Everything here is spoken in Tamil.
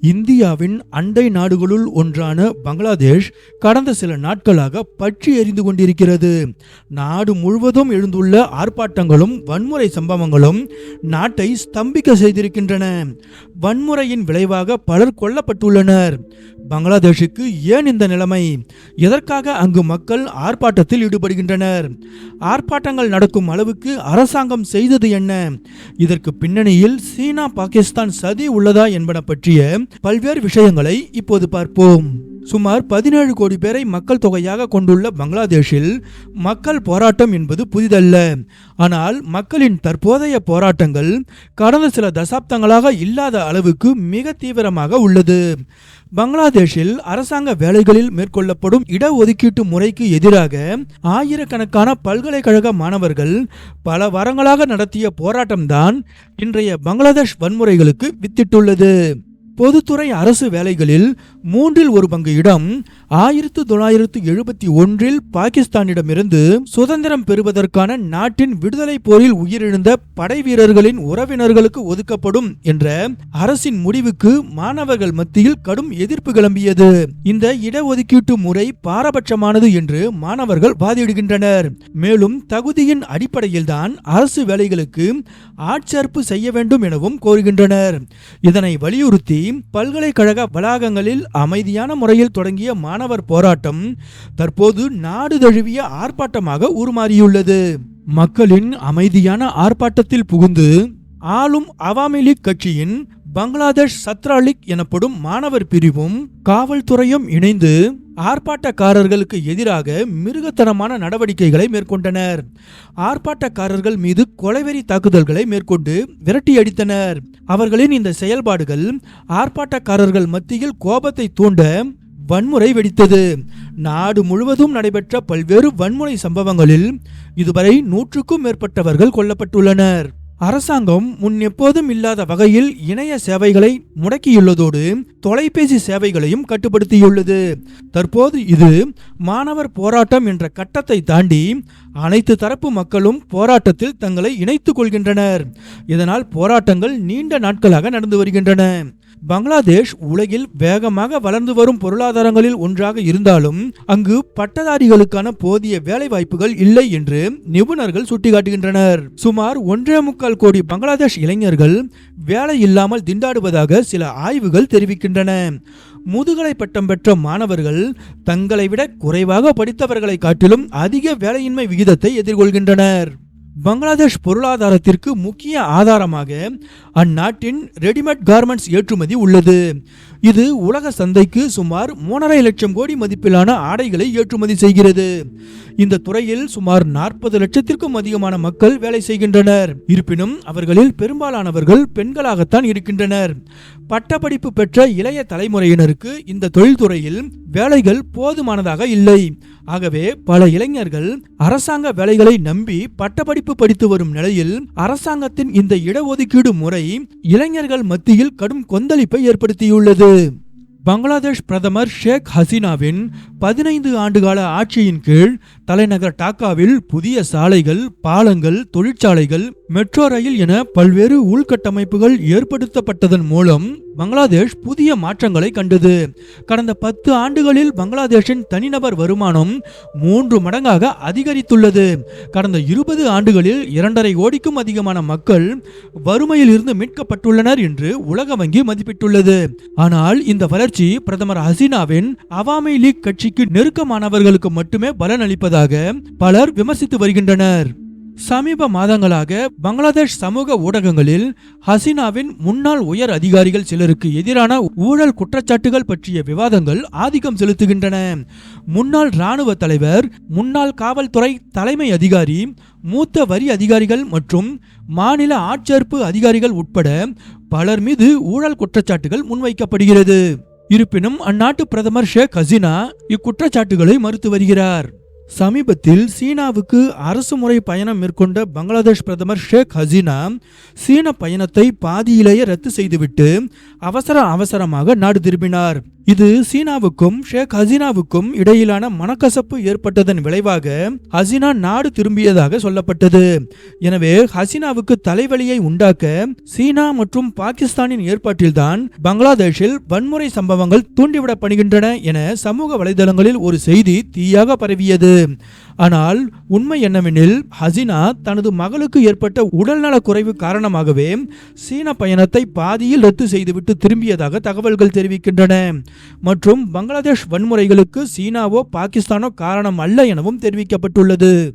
இந்தியாவின் அண்டை நாடுகளுள் ஒன்றான பங்களாதேஷ் கடந்த சில நாட்களாக பற்றி எரிந்து கொண்டிருக்கிறது. நாடு முழுவதும் எழுந்துள்ள ஆர்ப்பாட்டங்களும் வன்முறை சம்பவங்களும் நாட்டை ஸ்தம்பிக்க செய்திருக்கின்றன. வன்முறையின் விளைவாக பலர் கொல்லப்பட்டுள்ளனர். பங்களாதேஷுக்கு ஏன் இந்த நிலைமை? எதற்காக அங்கு மக்கள் ஆர்ப்பாட்டத்தில் ஈடுபடுகின்றனர்? ஆர்ப்பாட்டங்கள் நடக்கும் அளவுக்கு அரசாங்கம் செய்தது என்ன? இதற்கு பின்னணியில் சீனா பாகிஸ்தான் சதி உள்ளதா என்பன பற்றிய பல்வேறு விஷயங்களை இப்போது பார்ப்போம். சுமார் பதினேழு கோடி பேரை மக்கள் தொகையாக கொண்டுள்ள பங்களாதேஷில் மக்கள் போராட்டம் என்பது புதிதல்ல. ஆனால் மக்களின் தற்போதைய போராட்டங்கள் கடந்த சில தசாப்தங்களாக இல்லாத அளவுக்கு மிக தீவிரமாக உள்ளது. பங்களாதேஷில் அரசாங்க வேலைகளில் மேற்கொள்ளப்படும் இடஒதுக்கீட்டு முறைக்கு எதிராக ஆயிரக்கணக்கான பல்கலைக்கழக மாணவர்கள் பல வாரங்களாக நடத்திய போராட்டம்தான் இன்றைய பங்களாதேஷ் வன்முறைகளுக்கு வித்திட்டுள்ளது. பொதுத்துறை அரசு வேலைகளில் மூன்றில் ஒரு பங்கு இடம் ஆயிரத்து தொள்ளாயிரத்து எழுபத்தி ஒன்றில் பாகிஸ்தானிடமிருந்து சுதந்திரம் பெறுவதற்கான நாட்டின் விடுதலை போரில் உயிரிழந்த படை வீரர்களின் உறவினர்களுக்கு ஒதுக்கப்படும் என்ற அரசின் முடிவுக்கு மாணவர்கள் மத்தியில் கடும் எதிர்ப்பு கிளம்பியது. இந்த இடஒதுக்கீட்டு முறை பாரபட்சமானது என்று மாணவர்கள் வாதிடுகின்றனர். மேலும் தகுதியின் அடிப்படையில்தான் அரசு வேலைகளுக்கு ஆட்சேர்ப்பு செய்ய வேண்டும் எனவும் கோருகின்றனர். இதனை வலியுறுத்தி பல்கலைக்கழக வளாகங்களில் அமைதியான முறையில் தொடங்கிய மாணவர் போராட்டம் தற்போது நாடு தழுவிய ஆர்ப்பாட்டமாக உருமாறியுள்ளது. மக்களின் அமைதியான ஆர்ப்பாட்டத்தில் புகுந்து ஆளும் அவாமி லீக் கட்சியின் பங்களாதேஷ் சத்ராலிக் எனப்படும் மாணவர் பிரிவும் காவல்துறையும் இணைந்து ஆர்ப்பாட்டக்காரர்களுக்கு எதிராக மிருகத்தனமான நடவடிக்கைகளை மேற்கொண்டனர். ஆர்ப்பாட்டக்காரர்கள் மீது கொலைவெறி தாக்குதல்களை மேற்கொண்டு விரட்டியடித்தனர் அவர்களின் இந்த செயல்பாடுகள் ஆர்ப்பாட்டக்காரர்கள் மத்தியில் கோபத்தை தூண்ட வன்முறை வெடித்தது. நாடு முழுவதும் நடைபெற்ற பல்வேறு வன்முறை சம்பவங்களில் இதுவரை நூற்றுக்கும் மேற்பட்டவர்கள் கொல்லப்பட்டுள்ளனர். அரசாங்கம் முன் எப்போதும் இல்லாத வகையில் இணைய சேவைகளை முடக்கியுள்ளதோடு தொலைபேசி சேவைகளையும் கட்டுப்படுத்தியுள்ளது. தற்போது இது மாணவர் போராட்டம் என்ற கட்டத்தை தாண்டி அனைத்து தரப்பு மக்களும் போராட்டத்தில் தங்களை இணைத்துக் கொள்கின்றனர். இதனால் போராட்டங்கள் நீண்ட நாட்களாக நடந்து வருகின்றன. பங்களாதேஷ் உலகில் வேகமாக வளர்ந்து வரும் பொருளாதாரங்களில் ஒன்றாக இருந்தாலும் அங்கு பட்டதாரிகளுக்கான போதிய வேலைவாய்ப்புகள் இல்லை என்று நிபுணர்கள் சுட்டிக்காட்டுகின்றனர். சுமார் ஒன்றே முக்கால் கோடி பங்களாதேஷ் இளைஞர்கள் வேலை இல்லாமல் திண்டாடுவதாக சில ஆய்வுகள் தெரிவிக்கின்றன. முதுகலை பட்டம் பெற்ற மாணவர்கள் தங்களை விட குறைவாக படித்தவர்களை காட்டிலும் அதிக வேலையின்மை விகிதத்தை எதிர்கொள்கின்றனர். பங்களாதேஷ் பொருளாதாரத்திற்கு முக்கிய ஆதாரமாக அந்நாட்டின் ரெடிமேட் கார்மெண்ட்ஸ் ஏற்றுமதி உள்ளது. இது உலக சந்தைக்கு சுமார் மூணரை லட்சம் கோடி மதிப்பிலான ஆடைகளை ஏற்றுமதி செய்கிறது. இந்த துறையில் சுமார் நாற்பது லட்சத்திற்கும் அதிகமான மக்கள் வேலை செய்கின்றனர். இருப்பினும் அவர்களில் பெரும்பாலானவர்கள் பெண்களாகத்தான் இருக்கின்றனர். பட்டப்படிப்பு பெற்ற இளைய தலைமுறையினருக்கு இந்த தொழில்துறையில் வேலைகள் போதுமானதாக இல்லை. ஆகவே பல இளைஞர்கள் அரசாங்க வேலைகளை நம்பி பட்டப்படிப்பு படித்து வரும் நிலையில் அரசாங்கத்தின் இந்த இடஒதுக்கீடு முறை இளைஞர்கள் மத்தியில் கடும் கொந்தளிப்பை ஏற்படுத்தியுள்ளது. பங்களாதேஷ் பிரதமர் ஷேக் ஹசீனாவின் பதினைந்து ஆண்டுகால ஆட்சியின் கீழ் தலைநகர் டாக்காவில் புதிய சாலைகள் பாலங்கள் தொழிற்சாலைகள் மெட்ரோ ரயில் என பல்வேறு உள்கட்டமைப்புகள் ஏற்படுத்தப்பட்டதன் மூலம் பங்களாதேஷ் புதிய மாற்றங்களை கண்டது. கடந்த பத்து ஆண்டுகளில் பங்களாதேஷின் தனிநபர் வருமானம் மூன்று மடங்காக அதிகரித்துள்ளது. கடந்த இருபது ஆண்டுகளில் இரண்டரை கோடிக்கும் அதிகமான மக்கள் வறுமையில் இருந்து மீட்கப்பட்டுள்ளனர் என்று உலக வங்கி மதிப்பிட்டுள்ளது. ஆனால் இந்த வளர்ச்சி பிரதமர் ஹசீனாவின் அவாமி லீக் கட்சி கட்சிக்கு நெருக்கமானவர்களுக்கு மட்டுமே பலனளிப்பதாக பலர் விமர்சித்து வருகின்றனர். சமீப மாதங்களாக பங்களாதேஷ் சமூக ஊடகங்களில் ஹசீனாவின் முன்னாள் உயர் அதிகாரிகள் சிலருக்கு எதிரான ஊழல் குற்றச்சாட்டுகள் பற்றிய விவாதங்கள் ஆதிக்கம் செலுத்துகின்றன. முன்னாள் இராணுவ தலைவர் முன்னாள் காவல்துறை தலைமை அதிகாரி மூத்த வரி அதிகாரிகள் மற்றும் மாநில ஆட்சேர்ப்பு அதிகாரிகள் உட்பட பலர் மீது ஊழல் குற்றச்சாட்டுகள் முன்வைக்கப்படுகிறது. இருப்பினும் அந்நாட்டு பிரதமர் ஷேக் ஹசீனா இக்குற்றச்சாட்டுகளை மறுத்து வருகிறார். சமீபத்தில் சீனாவுக்கு அரசு முறை பயணம் மேற்கொண்ட பங்களாதேஷ் பிரதமர் ஷேக் ஹசீனா சீன பயணத்தை பாதியிலேயே ரத்து செய்துவிட்டு அவசர அவசரமாக நாடு திரும்பினார். இது சீனாவுக்கும் ஷேக் ஹசீனாவுக்கும் இடையிலான மனக்கசப்பு ஏற்பட்டதன் விளைவாக ஹசீனா நாடு திரும்பியதாக சொல்லப்பட்டது. எனவே ஹசீனாவுக்கு தலைவலியை உண்டாக்க சீனா மற்றும் பாகிஸ்தானின் ஏற்பாட்டில்தான் பங்களாதேஷில் வன்முறை சம்பவங்கள் தூண்டிவிடப்படுகின்றன என சமூக வலைதளங்களில் ஒரு செய்தி தீயாக பரவியது. ஆனால் உண்மை என்னவெனில் ஹசினா தனது மகளுக்கு ஏற்பட்ட உடல்நலக் குறைவு காரணமாகவே சீன பயணத்தை பாதியில் ரத்து செய்துவிட்டு திரும்பியதாக தகவல்கள் தெரிவிக்கின்றன. மற்றும் பங்களாதேஷ் வன்முறைகளுக்கு சீனாவோ பாகிஸ்தானோ காரணம் அல்ல எனவும் தெரிவிக்கப்பட்டுள்ளது.